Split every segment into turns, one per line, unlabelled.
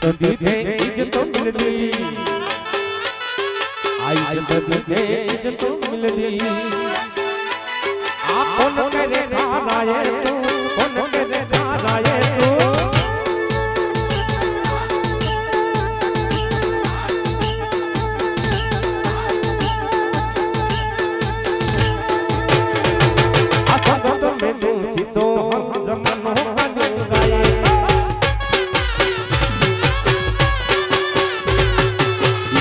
દીધે ઇજ્જત મિલતી આ ઇજ્જત દીધે ઇજ્જત મિલતી આપણ કરે ખાનાએ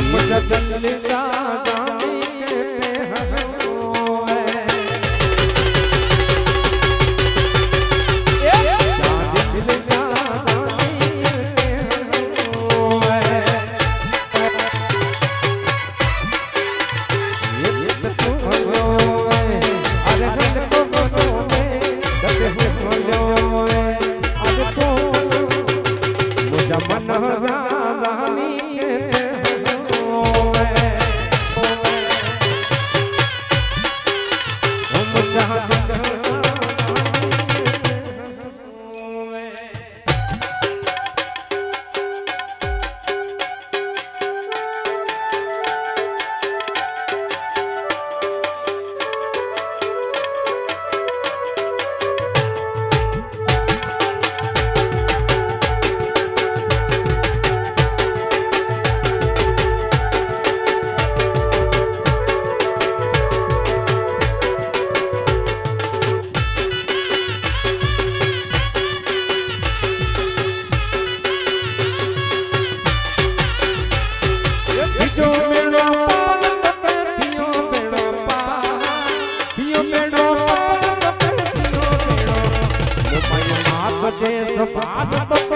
જંગલી કા સમાજ તો